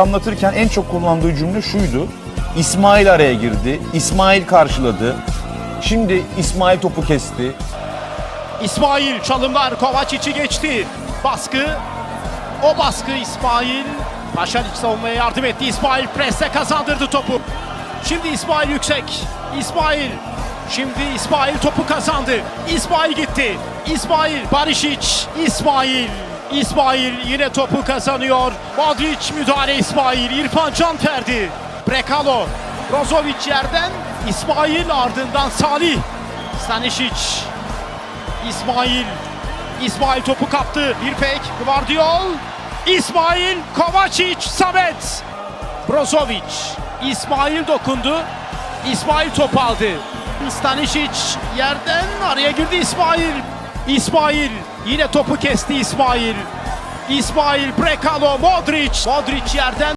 anlatırken en çok kullandığı cümle şuydu. İsmail araya girdi. İsmail karşıladı. Şimdi İsmail topu kesti. İsmail çalımlar Kovacic'i geçti. Baskı. O baskı İsmail. Paşalic savunmaya yardım etti. İsmail presle kazandırdı topu. Şimdi İsmail yüksek. İsmail. Şimdi İsmail topu kazandı. İsmail gitti. İsmail Barisic. İsmail. İsmail yine topu kazanıyor. Modric müdahale İsmail. İrfan Can verdi. Brekalo. Brozovic yerden. İsmail ardından Salih. Stanisic. İsmail. İsmail topu kaptı. Bir pek. Guardiol. İsmail. Kovacic. Samet. Brozovic. İsmail dokundu. İsmail top aldı. Stanisic yerden araya girdi İsmail. İsmail yine topu kesti İsmail. İsmail Brekalo Modric. Modric yerden